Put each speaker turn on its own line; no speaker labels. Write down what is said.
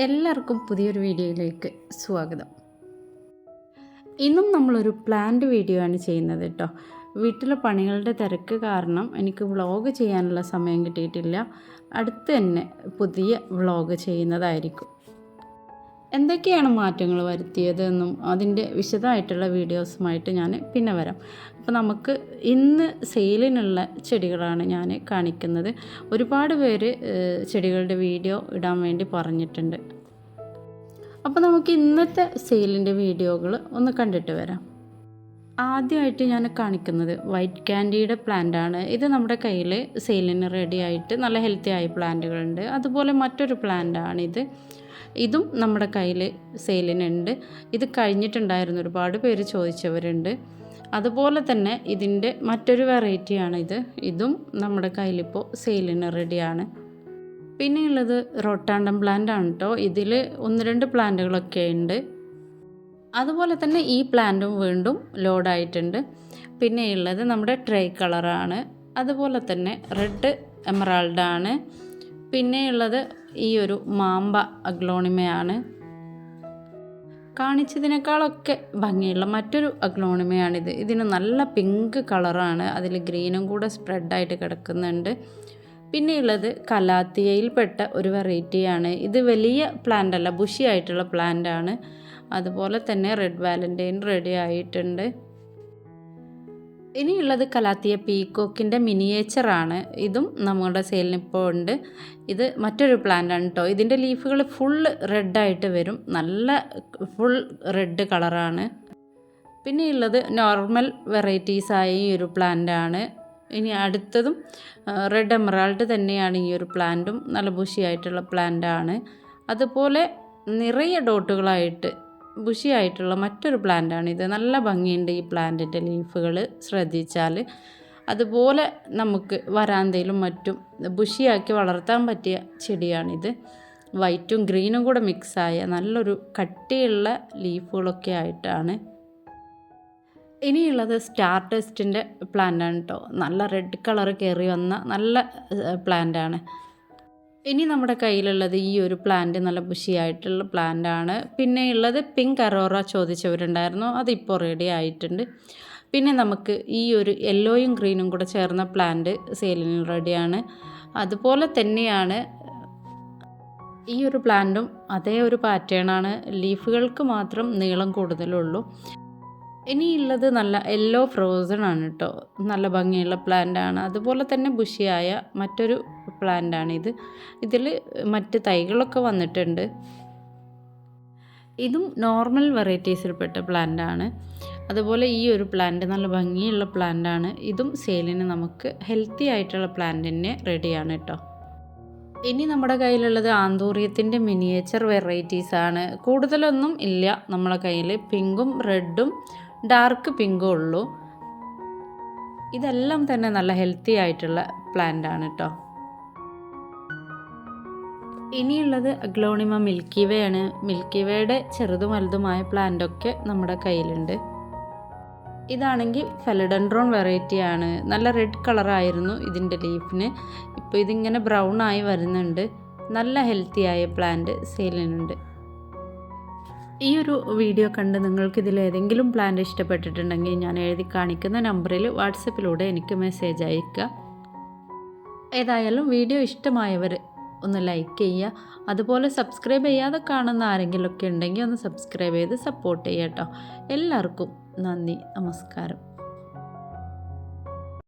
എല്ലാവർക്കും പുതിയൊരു വീഡിയോയിലേക്ക് സ്വാഗതം. ഇന്നും നമ്മളൊരു പ്ലാന്റ് വീഡിയോ ആണ് ചെയ്യുന്നത് കേട്ടോ വീട്ടിലെ പണികളുടെ തിരക്ക് കാരണം എനിക്ക് വ്ളോഗ് ചെയ്യാനുള്ള സമയം കിട്ടിയിട്ടില്ല. അടുത്ത് തന്നെ പുതിയ വ്ളോഗ് ചെയ്യുന്നതായിരിക്കും. എന്തൊക്കെയാണ് മാറ്റങ്ങൾ വരുത്തിയതെന്നും അതിന്റെ വിശദമായിട്ടുള്ള വീഡിയോസുമായിട്ട് ഞാൻ പിന്നെ വരാം. അപ്പോൾ നമുക്ക് ഇന്ന് സെയിലിനുള്ള ചെടികളാണ് ഞാൻ കാണിക്കുന്നത്. ഒരുപാട് പേര് ചെടികളുടെ വീഡിയോ ഇടാൻ വേണ്ടി പറഞ്ഞിട്ടുണ്ട്. അപ്പോൾ നമുക്ക് ഇന്നത്തെ സെയിലിന്റെ വീഡിയോകൾ ഒന്ന് കണ്ടിട്ട് വരാം. ആദ്യമായിട്ട് ഞാൻ കാണിക്കുന്നത് വൈറ്റ് ക്യാൻഡിയുടെ പ്ലാന്റ് ആണ്. ഇത് നമ്മുടെ കയ്യിൽ സെയിലിന് റെഡി ആയിട്ട് നല്ല ഹെൽത്തി ആയ പ്ലാന്റുകളുണ്ട് അതുപോലെ മറ്റൊരു പ്ലാന്റ് ആണിത് ഇതും. നമ്മുടെ കയ്യിൽ സെയിലിനുണ്ട് ഇത് കഴിഞ്ഞിട്ടുണ്ടായിരുന്നു ഒരുപാട് പേര് ചോദിച്ചവരുണ്ട്. അതുപോലെ തന്നെ ഇതിന്റെ മറ്റൊരു വെറൈറ്റിയാണ് ഇത്. ഇതും നമ്മുടെ കയ്യിലിപ്പോൾ സെയിലിന് റെഡിയാണ് പിന്നെയുള്ളത് റൊട്ടാണ്ടം പ്ലാന്റ് ആണ് കേട്ടോ ഇതിൽ ഒന്ന് രണ്ട് പ്ലാന്റുകളൊക്കെ ഉണ്ട്. അതുപോലെ തന്നെ ഈ പ്ലാന്റും വീണ്ടും ലോഡായിട്ടുണ്ട്. പിന്നെയുള്ളത് നമ്മുടെ ട്രൈ കളറാണ്. അതുപോലെ തന്നെ റെഡ് എമറാൾഡാണ്. പിന്നെയുള്ളത് ഈ ഒരു മാമ്പ അഗ്ലോണിമയാണ്. കാണിച്ചതിനേക്കാളൊക്കെ ഭംഗിയുള്ള മറ്റൊരു അഗ്ലോണിമയാണിത്. ഇതിന് നല്ല പിങ്ക് കളറാണ്. അതിൽ ഗ്രീനും കൂടെ സ്പ്രെഡായിട്ട് കിടക്കുന്നുണ്ട്. പിന്നെയുള്ളത് കലാത്തിയയിൽപ്പെട്ട ഒരു വെറൈറ്റിയാണ്. ഇത് വലിയ പ്ലാന്റ് അല്ല ബുഷി ആയിട്ടുള്ള പ്ലാന്റ് ആണ് അതുപോലെ തന്നെ റെഡ് വാലന്റൈൻ റെഡി ആയിട്ടുണ്ട്. ഇനിയുള്ളത് കലാത്തിയ പീക്കോക്കിന്റെ മിനിയേച്ചറാണ് ഇതും നമ്മുടെ സെയിലിന് ഇപ്പോൾ ഉണ്ട്. ഇത് മറ്റൊരു പ്ലാന്റ് ആണ് കേട്ടോ ഇതിന്റെ ലീഫുകൾ ഫുൾ റെഡായിട്ട് വരും. നല്ല ഫുൾ റെഡ് കളറാണ് പിന്നെയുള്ളത് നോർമൽ വെറൈറ്റീസായ ഈ ഒരു പ്ലാന്റ് ആണ്. ഇനി അടുത്തതും റെഡ് എമറാൾഡ് തന്നെയാണ് ഈ ഒരു പ്ലാന്റും നല്ല ബുഷിയായിട്ടുള്ള പ്ലാന്റ് ആണ്. അതുപോലെ നിറയെ ഡോട്ടുകളായിട്ട് ബുഷിയായിട്ടുള്ള മറ്റൊരു പ്ലാന്റ് ആണ് ഇത് നല്ല ഭംഗിയുണ്ട് ഈ പ്ലാന്റിന്റെ ലീഫുകൾ ശ്രദ്ധിച്ചാൽ അതുപോലെ നമുക്ക് വരാന്തയിലും മറ്റും ബുഷിയാക്കി വളർത്താൻ പറ്റിയ ചെടിയാണിത്. വൈറ്റും ഗ്രീനും കൂടെ മിക്സായ നല്ലൊരു കട്ടിയുള്ള ലീഫുകളൊക്കെ ആയിട്ടാണ്. ഇനിയുള്ളത് സ്റ്റാർ ടെസ്റ്റിന്റെ പ്ലാന്റാണ് കേട്ടോ നല്ല റെഡ് കളർ കയറി വന്ന നല്ല പ്ലാന്റാണ്. ഇനി നമ്മുടെ കയ്യിലുള്ളത് ഈ ഒരു പ്ലാന്റ് നല്ല ബുഷിയായിട്ടുള്ള പ്ലാന്റ് ആണ്. പിന്നെ ഉള്ളത് പിങ്ക് അറോറ ചോദിച്ചവരുണ്ടായിരുന്നു. അതിപ്പോൾ റെഡി ആയിട്ടുണ്ട്. പിന്നെ നമുക്ക് ഈ ഒരു യെല്ലോയും ഗ്രീനും കൂടെ ചേർന്ന പ്ലാന്റ് സെയിലിന് റെഡിയാണ് അതുപോലെ തന്നെയാണ് ഈ ഒരു പ്ലാന്റും അതേ ഒരു പാറ്റേണാണ് ലീഫുകൾക്ക് മാത്രം നീളം കൂടുതലുള്ളൂ. ഇനിയുള്ളത് നല്ല യെല്ലോ ഫ്രോസൺ ആണ് കേട്ടോ നല്ല ഭംഗിയുള്ള പ്ലാന്റ് ആണ്. അതുപോലെ തന്നെ ബുഷിയായ മറ്റൊരു പ്ലാന്റ് ആണ് ഇത്. ഇതിൽ മറ്റ് തൈകളൊക്കെ വന്നിട്ടുണ്ട്. ഇതും നോർമൽ വെറൈറ്റീസിൽപ്പെട്ട പ്ലാന്റ് ആണ്. അതുപോലെ ഈ ഒരു പ്ലാന്റ് നല്ല ഭംഗിയുള്ള പ്ലാന്റ് ആണ്. ഇതും സെയിലിന് നമുക്ക് ഹെൽത്തി ആയിട്ടുള്ള പ്ലാന്റ് തന്നെ റെഡിയാണ് കേട്ടോ ഇനി നമ്മുടെ കയ്യിലുള്ളത് ആന്തൂറിയത്തിന്റെ മിനിയേച്ചർ വെറൈറ്റീസ് ആണ്. കൂടുതലൊന്നും ഇല്ല നമ്മളെ കയ്യിൽ പിങ്കും റെഡും ഡാർക്ക് പിങ്കും ഉള്ളൂ. ഇതെല്ലാം തന്നെ നല്ല ഹെൽത്തി ആയിട്ടുള്ള പ്ലാന്റ് ആണ് കേട്ടോ ഇനിയുള്ളത് അഗ്ലോണിമ മിൽക്കി വേ ആണ്. മിൽക്കി വേയുടെ ചെറുതും വലുതുമായ പ്ലാന്റൊക്കെ നമ്മുടെ കയ്യിലുണ്ട്. ഇതാണെങ്കിൽ ഫെലഡൻഡ്രോൺ വെറൈറ്റി ആണ്. നല്ല റെഡ് കളറായിരുന്നു ഇതിന്റെ ലീഫിന് ഇപ്പോൾ ഇതിങ്ങനെ ബ്രൗൺ ആയി വരുന്നുണ്ട്. നല്ല ഹെൽത്തി ആയ പ്ലാന്റ് സെയിലിനുണ്ട് ഈ ഒരു വീഡിയോ കണ്ട് നിങ്ങൾക്ക് ഇതിൽ ഏതെങ്കിലും പ്ലാന്റ് ഇഷ്ടപ്പെട്ടിട്ടുണ്ടെങ്കിൽ ഞാൻ എഴുതി കാണിക്കുന്ന നമ്പറിൽ വാട്സപ്പിലൂടെ എനിക്ക് മെസ്സേജ് അയക്കുക ഏതായാലും വീഡിയോ ഇഷ്ടമായവർ ഒന്ന് ലൈക്ക് ചെയ്യുക. അതുപോലെ സബ്സ്ക്രൈബ് ചെയ്യാതെ കാണുന്ന ആരെങ്കിലുമൊക്കെ ഉണ്ടെങ്കിൽ ഒന്ന് സബ്സ്ക്രൈബ് ചെയ്ത് സപ്പോർട്ട് ചെയ്യാം കേട്ടോ എല്ലാവർക്കും നന്ദി. നമസ്കാരം.